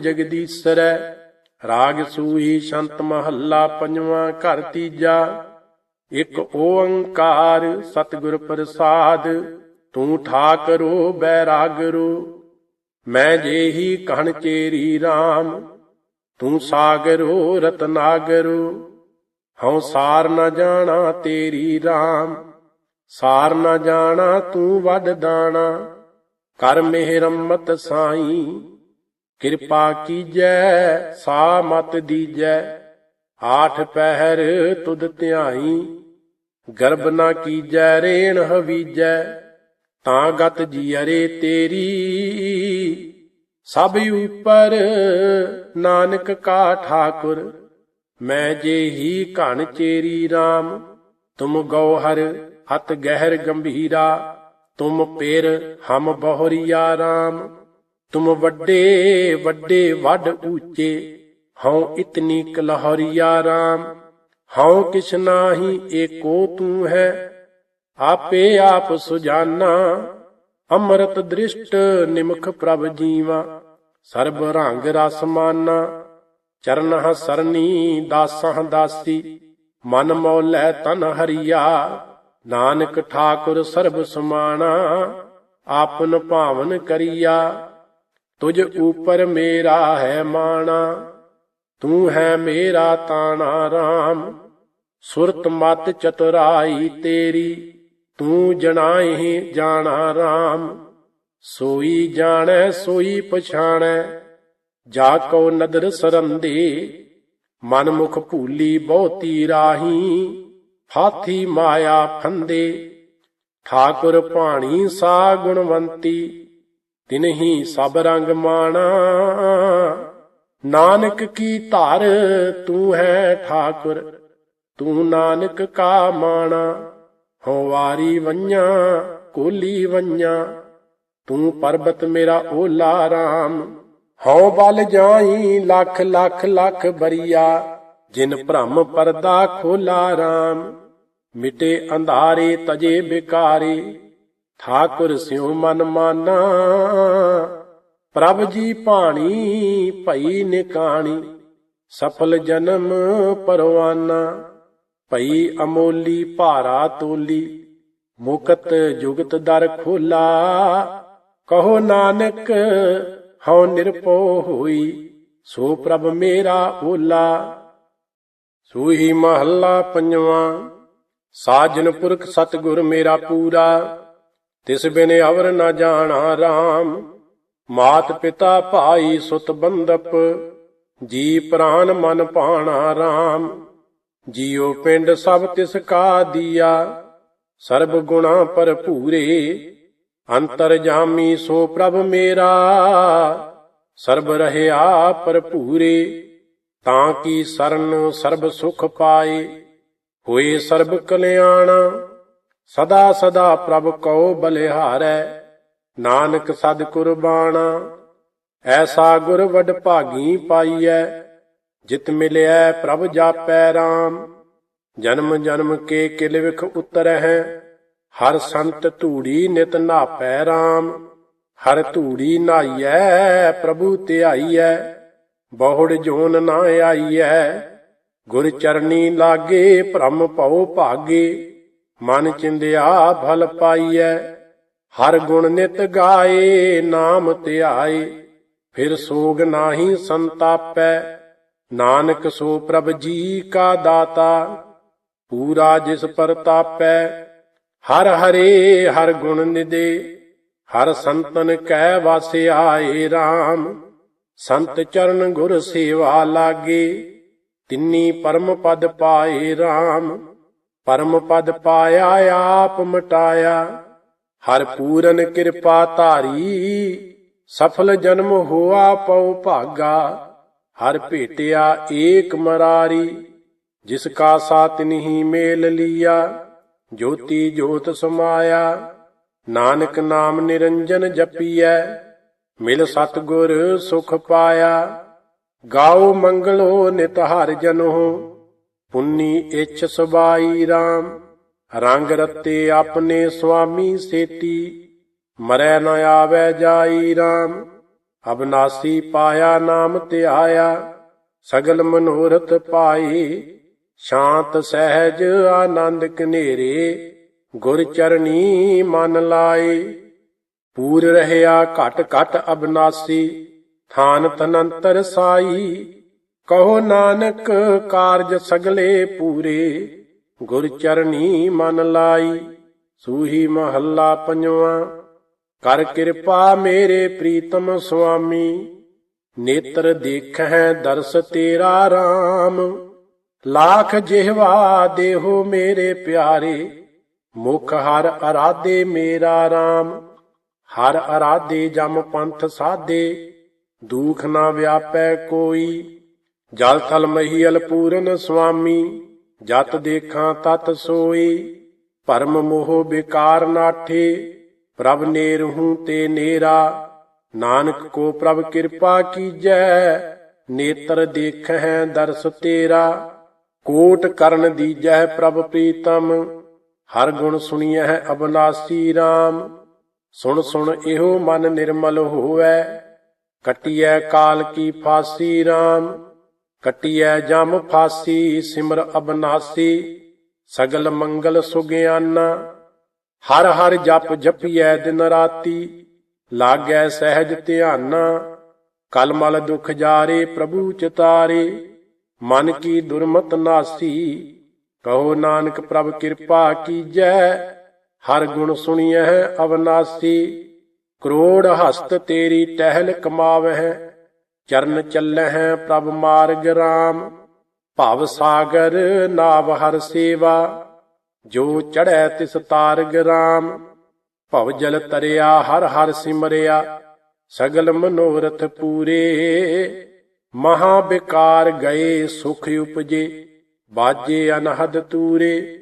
ਜਗਦੀਸਰੈ ਰਾਗ ਸੂਹੀ ਸ਼ੰਤ ਮਹੱਲਾ ਪੰਜਵਾਂ ਘਰ ਤੀਜਾ। ਇੱਕ ਓੰਕਾਰ ਸਤਿਗੁਰ ਪ੍ਰਸਾਦ, ਤੂੰ ਠਾਕਰੋ, ਬੈਰਾਗਰੋ। ਮੈਂ ਜੇਹੀ ਕਹਣ ਚੇਰੀ RAM ਤੂੰ ਸਾਗਰੋ, ਰਤਨਾਗਰੋ। ਹਉ ਸਾਰ ਨ ਜਾਣਾ ਤੇਰੀ RAM ਸਾਰ ਨ ਜਾਣਾ ਤੂੰ ਵੱਡ ਦਾਣਾ। ਕਰ ਮਿਹਰਮਤ ਸਾਈ ਕਿਰਪਾ ਕੀਜੈ ਸਾ ਮਤ ਦੀਜੈ। ਆਠ ਪਹਿਰ ਤੁਧ ਧਿਆਈ ਗਰਬ ਨਾ ਕੀਜੈ, ਰੇਣ ਹਵੀਜੈ। ਤਾਂ ਗਤ ਜੀਅਰੇ ਤੇਰੀ, ਸਭ ਉਪਰ ਨਾਨਕ ਕਾ ਠਾਕੁਰ। ਮੈਂ ਜੇਹੀ ਘਣ ਚੇਰੀ RAM ਤੁਮ ਗੌਹਰ ਹਤ ਗਹਿਰ ਗੰਭੀਰਾ। ਤੁਮ ਪੇਰ ਹਮ ਬਹੁਰੀਆ RAM ਤੁਮ ਵੱਡੇ ਵੱਡੇ ਵੱਡ ਊਚੇ ਹਉ ਇਤਨੀ ਕਲਹਰੀਆ RAM ਹਉ ਕਿਛ ਨਾਹੀ ਏਕੋ ਤੂੰ ਹੈ, ਆਪੇ ਆਪ ਸੁਜਾਨਾ, ਅੰਮ੍ਰਿਤ ਦ੍ਰਿਸ਼ਟ ਨਿਮਖ ਪ੍ਰਭ ਜੀਵਾ, ਸਰਬ ਰੰਗ ਰਸ ਮਾਨਾ ਚਰਨਹ ਸਰਨੀ ਦਾਸਾਂ ਦਾਸੀ, ਮਨ ਮੌਲੇ ਤਨ ਹਰੀਆ, ਨਾਨਕ ਠਾਕੁਰ ਸਰਬ ਸਮਾਣਾ, ਆਪਨ ਭਾਵਨ ਕਰੀਆ ਤੁਝ ਉਪਰ ਮੇਰਾ ਹੈ ਮਾਣਾ, ਤੂੰ ਹੈ ਮੇਰਾ ਤਾਣਾ RAM ਸੁਰਤ ਮਤ ਚਤੁਰਾਈ ਤੇਰੀ, ਤੂੰ ਜਣਾਏ ਜਾਣਾ RAM ਸੋਈ ਜਾਣੈ, ਸੋਈ ਪਛਾਣੈ, ਜਾ ਕੋ ਨਦਰ ਸਰੰਦੇ। ਮਨ ਮੁਖ ਭੂਲੀ ਬਹੁਤੀ ਰਾਹੀ ਫਾਥੀ ਮਾਇਆ ਫੰਦੇ। ਠਾਕੁਰ ਭਾਣੀ ਸਾ ਗੁਣਵੰਤੀ। ਤਿਨਹੀ ਸਭ ਰੰਗ ਮਾਣਾ। ਨਾਨਕ ਕੀ ਧਰ ਤੂੰ ਹੈ ਠਾਕੁਰ, ਤੂੰ ਨਾਨਕ ਕਾ ਮਾਣਾ। ਹਉ ਵਾਰੀ ਵੰਨਾ ਕੋਲੀ ਵੰਨਾ ਤੂੰ ਪਰਬਤ ਮੇਰਾ ਓਲਾ ਰਾਮ। ਹਉ ਬਲ ਜਾਈ ਲੱਖ ਲੱਖ ਲੱਖ ਬਰੀਆ, ਜਿਨ ਭ੍ਰਮ ਪਰਦਾ ਖੋਲਾ ਰਾਮ। ਮਿਟੇ ਅੰਧਾਰੇ ਤਜੇ ਬਿਕਾਰੇ ਠਾਕੁਰ ਸਿਉ ਮਨ ਮਾਨਾ। ਪ੍ਰਭ ਜੀ ਭਾਣੀ, ਭਈ ਨਿਕਾਣੀ। ਸਫਲ ਜਨਮ ਪਰਵਾਨਾ। ਭਈ ਅਮੋਲੀ ਭਾਰਾ ਤੋਲੀ। ਮੁਕਤ ਜੁਗਤ ਦਰ ਖੋਲਾ। ਕਹੋ ਨਾਨਕ, ਹਉ ਨਿਰਪੋ ਹੋਈ। ਸੋ ਪ੍ਰਭ ਮੇਰਾ ਓਲਾ। ਸੂਹੀ ਮਹੱਲਾ ਪੰਜਵਾਂ। ਸਾਜਨ ਪੁਰਖ ਸਤਿਗੁਰ ਮੇਰਾ ਪੂਰਾ। ਤਿਸ ਬਿਨ ਅਵਰ ਨਾ ਜਾਣਾ RAM ਮਾਤ ਪਿਤਾ ਭਾਈ ਸੁਤ ਬੰਦਪ ਜੀ ਪ੍ਰਾਨ ਮਨ ਪਾਣਾ RAM ਜੀਉ ਪਿੰਡ ਸਭ ਤਿਸ ਕਾ ਦੀਆ, ਸਰਬ ਗੁਣਾ ਭਰਪੂਰੇ। ਅੰਤਰ ਜਾਮੀ ਸੋ ਪ੍ਰਭ ਮੇਰਾ, ਸਰਬ ਰਹਿਆ ਭਰਪੂਰੇ। ਤਾਂ ਕੀ ਸਰਨ ਸਰਬ ਸੁਖ ਪਾਏ, ਹੋਏ ਸਰਬ ਕਲਿਆਣਾ। ਸਦਾ ਸਦਾ ਪ੍ਰਭ ਕਉ ਬਲਿਹਾਰੈ, ਨਾਨਕ ਸਦ ਕੁਰਬਾਨਾ। ਐਸਾ ਗੁਰ ਵਡ ਭਾਗੀ ਪਾਈਐ, ਜਿਤ ਮਿਲਿਆ ਪ੍ਰਭ ਜਾਪੈ RAM ਜਨਮ ਜਨਮ ਕੇ ਕਿਲ ਵਿਖ ਉਤਰਹਿ, ਹਰ ਸੰਤ ਧੂੜੀ ਨਿਤ ਨਾਪੈ RAM ਹਰ ਧੂੜੀ ਨਾਈਐ, ਪ੍ਰਭੂ ਧਿਆਈਐ, ਬਹੁੜ ਜੋਨ ਨਾ ਆਈਐ। ਗੁਰ ਚਰਨੀ ਲਾਗੇ, ਭ੍ਰਮ ਭਉ ਭਾਗੇ। ਮਨ ਚਿੰਦਿਆ ਭਲ ਪਾਈਐ, ਹਰ ਗੁਣ ਨਿਤ ਗਾਏ, ਨਾਮ ਧਿਆਏ। ਫਿਰ ਸੋਗ ਨਾਹੀ ਸੰਤਾਪੈ, ਨਾਨਕ ਸੋ ਪ੍ਰਭ ਜੀ ਕਾ ਦਾਤਾ। ਪੂਰਾ ਜਿਸ ਪ੍ਰਤਾਪੈ ਹਰ ਹਰੇ, ਹਰ ਗੁਣ ਨਿਦੇ। ਹਰ ਸੰਤਨ ਕੈ ਵਾਸਿਆਏ RAM ਸੰਤ ਚਰਨ ਗੁਰ ਸੇਵਾ ਲਾਗੇ। ਤਿੰਨੀ ਪਰਮ ਪਦ ਪਾਏ RAM ਪਰਮ ਪਦ ਪਾਇਆ, ਆਪ ਮਟਾਇਆ। ਹਰ ਪੂਰਨ ਕਿਰਪਾ ਧਾਰੀ, ਸਫਲ ਜਨਮ ਹੋਆ ਪਉ ਭਾਗਾ। ਹਰ ਭੇਟਿਆ ਏਕ ਮਰਾਰੀ, ਜਿਸ ਕਾ ਸਾਤ ਨਹੀਂ ਮੇਲ ਲੀਆ। ਜੋਤੀ ਜੋਤ ਸਮਾਇਆ, ਨਾਨਕ ਨਾਮ ਨਿਰੰਜਨ ਜਪੀਐ। ਮਿਲ ਸਤਗੁਰ ਸੁਖ ਪਾਇਆ। ਗਾਓ ਮੰਗਲੋ ਨਿਤ ਹਰ ਜਨੋ। ਪੁੰਨੀ ਇਛ ਸਬਾਈ RAM ਰੰਗ ਰਤੇ ਆਪਣੇ ਸੁਆਮੀ ਸੇਤੀ, ਮਰੈ ਨ ਆਵੈ ਜਾਈ RAM ਅਬਨਾਸੀ ਪਾਇਆ ਨਾਮ ਧਿਆਇਆ, ਸਗਲ ਮਨੋਰਥ ਪਾਈ, ਸ਼ਾਂਤ ਸਹਿਜ ਆਨੰਦ ਕਨੇਰੇ ਗੁਰ ਚਰਨੀ ਮਨ ਲਾਏ ਪੂਰ ਰਹਿਆ ਘਟ ਘਟ ਅਬਨਾਸੀ, ਥਾਨ ਤਨੰਤਰ ਸਾਈ ਕਹੋ ਨਾਨਕ ਕਾਰਜ ਸਗਲੇ ਪੂਰੇ, ਗੁਰ ਚਰਨੀ ਮਨ ਲਾਈ, ਸੂਹੀ ਮਹੱਲਾ ਪੰਜਵਾਂ। ਕਰ ਕਿਰਪਾ ਮੇਰੇ ਪ੍ਰੀਤਮ ਸੁਆਮੀ, ਨੇਤਰ ਦੇਖਹਿ ਦਰਸ ਤੇਰਾ RAM ਲਾਖ ਜਿਹਵਾ ਦੇਹੋ ਮੇਰੇ ਪਿਆਰੇ, ਮੁਖ ਹਰ ਅਰਾਧੇ ਮੇਰਾ RAM ਹਰ ਅਰਾਧੇ ਜਮ ਪੰਥ ਸਾਦੇ ਦੁਖ ਨਾ ਵਿਆਪੈ ਕੋਈ ਜਲ ਥਲ ਮਹੀਲ ਪੂਰਨ ਸੁਆਮੀ ਜਤ ਦੇਖਾਂ ਤਤ ਸੋਈ ਭਰਮ ਮੋਹ ਵਿਕਾਰ ਨਾਠੇ, ਪ੍ਰਭ ਨੇਰਹੂ ਤੇ ਨੇਰਾ, ਨਾਨਕ ਕੋ ਪ੍ਰਭ ਕਿਰਪਾ ਕੀਜੈ, ਨੇਤਰ ਦੇਖਹਿ ਦਰਸ ਤੇਰਾ, ਕੋਟ ਕਰਨ ਦੀਜੈ ਪ੍ਰਭ ਪ੍ਰੀਤਮ, ਹਰ ਗੁਣ ਸੁਣੀਐ ਅਬਨਾਸੀ RAM ਸੁਣ ਸੁਣ ਇਹੋ ਮਨ ਨਿਰਮਲ ਹੋਵੈ, ਕਟਿਐ ਕਾਲ ਕੀ ਫਾਸੀ RAM ਕਟਿਐ ਜਮ ਫਾਸੀ, ਸਿਮਰ ਅਬਨਾਸੀ ਸਗਲ ਮੰਗਲ ਸੁਗਿਆਨਾ। ਹਰ ਹਰ ਜਪ ਜਪੀਐ ਦਿਨ ਰਾਤੀ, ਲਾਗੈ ਸਹਿਜ ਧਿਆਨਾ। ਕਲਮਲ ਦੁਖ ਜਾਰੇ ਪ੍ਰਭੂ ਚਿਤਾਰੇ, ਮਨ ਕੀ ਦੁਰਮਤ ਨਾਸੀ, ਕਹੋ ਨਾਨਕ ਪ੍ਰਭ ਕਿਰਪਾ ਕੀਜੈ। ਹਰ ਗੁਣ ਸੁਣੀਐ ਅਵਨਾਸੀ, ਕਰੋੜ ਹਸਤ ਤੇਰੀ ਟਹਿਲ ਕਮਾਵਹਿ। ਚਰਨ ਚੱਲਹਿ ਪ੍ਰਭ ਮਾਰਗ ਰਾਮ, ਭਵ ਸਾਗਰ ਨਾਵ ਹਰ ਸੇਵਾ, ਜੋ ਚੜੈ ਤਿਸ ਤਾਰਗ ਰਾਮ। ਭਵ ਜਲ ਤਰਿਆ ਹਰ ਹਰ ਸਿਮਰਿਆ, ਸਗਲ ਮਨੋਰਥ ਪੂਰੇ। ਮਹਾ ਬਿਕਾਰ ਗਏ ਸੁਖ ਉਪਜੇ, ਬਾਜੇ ਅਨਹਦ ਤੂਰੇ।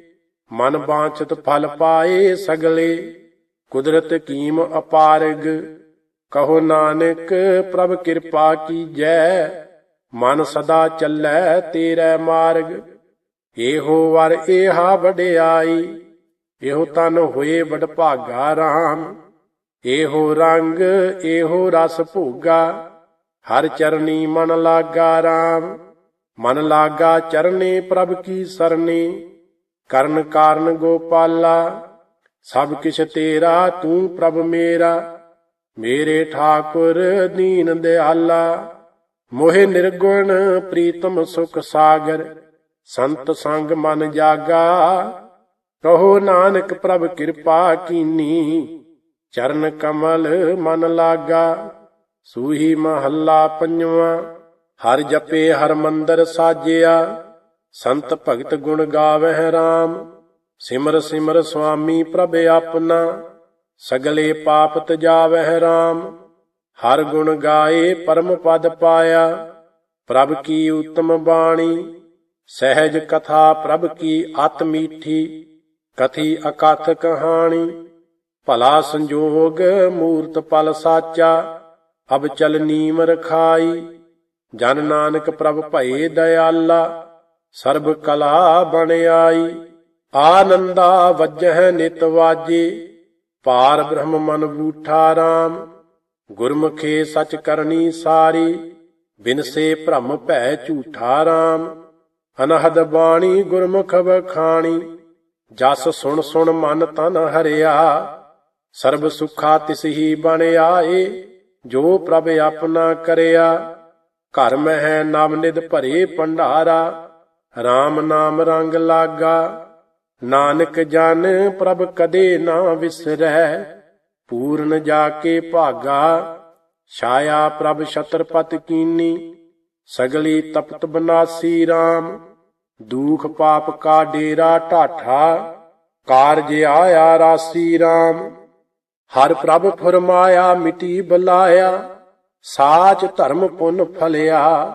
ਮਨ ਬਾਂਛਤ ਫਲ ਪਾਏ ਸਗਲੇ, ਕੁਦਰਤ ਕੀਮ ਅਪਾਰਗ। ਕਹੋ ਨਾਨਕ, ਪ੍ਰਭ ਕਿਰਪਾ ਕੀਜੈ, ਮਨ ਸਦਾ ਚੱਲੈ ਤੇਰੇ ਮਾਰਗ। ਇਹੋ ਵਰ ਏਹਾ ਵਡਿਆਈ, ਇਹੋ ਤਨ ਹੋਏ ਵਡ ਭਾਗਾ RAM ਇਹੋ ਰੰਗ, ਇਹੋ ਰਸ ਭੋਗਾ, ਹਰ ਚਰਨੀ ਮਨ ਲਾਗਾ RAM ਮਨ ਲਾਗਾ ਚਰਨੇ ਪ੍ਰਭ ਕੀ ਸਰਨੀ, ਕਰਨ ਕਾਰਨ ਗੋਪਾਲਾ। ਸਭ ਕਿਛ ਤੇਰਾ, ਤੂੰ ਪ੍ਰਭ ਮੇਰਾ। ਮੇਰੇ ਠਾਕੁਰ ਦੀਨ ਦਿਆਲਾ, ਮੋਹਿ ਨਿਰਗੁਣ ਪ੍ਰੀਤਮ ਸੁਖ ਸਾਗਰ, ਸੰਤ ਸੰਗ ਮਨ ਜਾਗਾ, ਕਹੋ ਨਾਨਕ ਪ੍ਰਭ ਕਿਰਪਾ ਕੀਨੀ, ਚਰਨ ਕਮਲ ਮਨ ਲਾਗਾ, ਸੂਹੀ ਮਹੱਲਾ ਪੰਜਵਾਂ, ਹਰ ਜਪੇ ਹਰ ਮੰਦਰ ਸਾਜਿਆ, ਸੰਤ ਭਗਤ ਗੁਣ ਗਾਵਹਿ RAM ਸਿਮਰ ਸਿਮਰ ਸੁਆਮੀ ਪ੍ਰਭ ਆਪਣਾ ਸਗਲੇ ਪਾਪ ਤਜਾਵਹਿ RAM ਹਰ ਗੁਣ ਗਾਏ ਪਰਮ ਪਦ ਪਾਇਆ। ਪ੍ਰਭ ਕੀ ਉਤਮ ਬਾਣੀ। ਸਹਿਜ ਕਥਾ ਪ੍ਰਭ ਕੀ ਅਤ ਮੀਠੀ। ਕਥੀ ਅਕਥ ਕਹਾਣੀ। ਭਲਾ ਸੰਜੋਗ ਮੂਰਤ ਪਲ ਸਾਚਾ। ਅਬ ਚਲ ਨੀਮ ਰਖਾਈ ਜਨ ਨਾਨਕ ਪ੍ਰਭ ਭਏ ਦਇਆਲਾ। ਸਰਬ ਕਲਾ ਬਣ ਆਈ। ਆਨੰਦਾ ਵਜਹਿ ਨਿਤ ਵਾਜੇ। ਪਾਰ ਬ੍ਰਹਮ ਮਨ ਬੂਠਾ RAM ਗੁਰਮੁਖੇ ਸਚ ਕਰਨੀ ਸਾਰੀ, ਬਿਨਸੇ ਭ੍ਰਮ ਭੈ ਝੂਠਾ RAM ਅਨਹਦ ਬਾਣੀ ਗੁਰਮੁਖ ਬਖਾਣੀ ਜਸ ਸੁਣ ਸੁਣ ਮਨ ਤਨ ਹਰਿਆ। ਸਰਬ ਸੁਖਾ ਤਿਸ ਹੀ ਬਣ ਆਏ, ਜੋ ਪ੍ਰਭ ਆਪਣਾ ਕਰਿਆ। ਘਰ ਮਹਿ ਨਵ ਨਿਧ ਭਰੇ ਭੰਡਾਰਾ RAM ਨਾਮ ਰੰਗ ਲਾਗਾ। ਨਾਨਕ ਜਨ ਪ੍ਰਭ ਕਦੇ ਨਾ ਵਿਸਰੈ, ਪੂਰਨ ਜਾ ਕੇ ਭਾਗਾ, ਛਾਇਆ ਪ੍ਰਭ ਛਤਰਪਤ ਕੀਨੀ, ਸਗਲੀ ਤਪਤ ਬਨਾਸੀ RAM ਦੂਖ ਪਾਪ ਕਾ ਡੇਰਾ ਢਾਠਾ, ਕਾਰਜ ਆਇਆ ਰਾਸੀ RAM ਹਰ ਪ੍ਰਭ ਫਰਮਾਇਆ, ਮਿਟੀ ਬੁਲਾਇਆ, ਸਾਚ ਧਰਮ ਪੁੰਨ ਫਲਿਆ,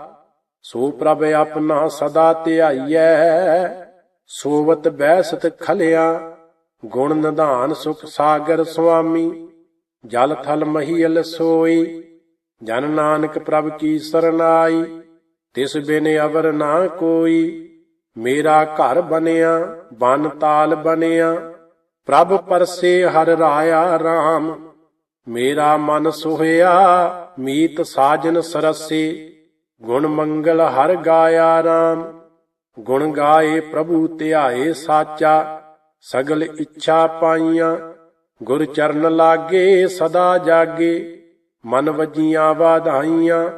ਸੋ ਪ੍ਰਭ ਆਪਣਾ ਸਦਾ ਧਿਆਈਐ। ਸੋਵਤ ਬੈਸਤ ਖਲਿਆ, ਗੁਣ ਨਿਧਾਨ ਸੁਖ ਸਾਗਰ ਸੁਆਮੀ, ਜਲ ਥਲ ਮਹੀਲ ਸੋਈ, ਜਨ ਨਾਨਕ ਪ੍ਰਭ ਕੀ ਸਰਨਾਈ, ਤਿਸ ਬਿਨ ਅਵਰ ਨਾ ਕੋਈ, ਮੇਰਾ ਘਰ ਬਨਿਆ ਬਨ ਤਾਲ ਬਨਿਆ ਪ੍ਰਭ ਪਰਸੇ ਹਰ ਰਾਇਆ RAM ਮੇਰਾ ਮਨ ਸੋਹਿਆ, ਮੀਤ ਸਾਜਨ ਸਰਸੇ, ਗੁਣ ਮੰਗਲ ਹਰ ਗਾਇਆ ਰਾਮ। ਗੁਣ ਗਾਏ ਪ੍ਰਭੂ ਧਿਆਏ ਸਾਚਾ, ਸਗਲ ਇੱਛਾ ਪਾਈਆਂ, ਗੁਰ ਚਰਨ ਲਾਗੇ ਸਦਾ ਜਾਗੇ, ਮਨ ਵਜੀਆਂ ਵਾਧਾਈਆਂ,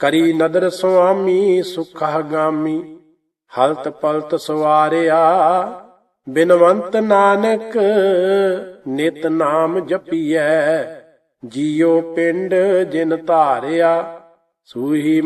ਕਰੀ ਨਦਰ ਸੁਆਮੀ, ਸੁਖਾ ਗਾਮੀ ਹਲਤ ਪਲਤ ਸਵਾਰਿਆ, ਬਿਨਵੰਤ ਨਾਨਕ ਨਿਤ ਨਾਮ ਜਪੀਐ, ਜੀਉ ਪਿੰਡ ਜਿਨ ਧਾਰਿਆ, ਸੂਹੀ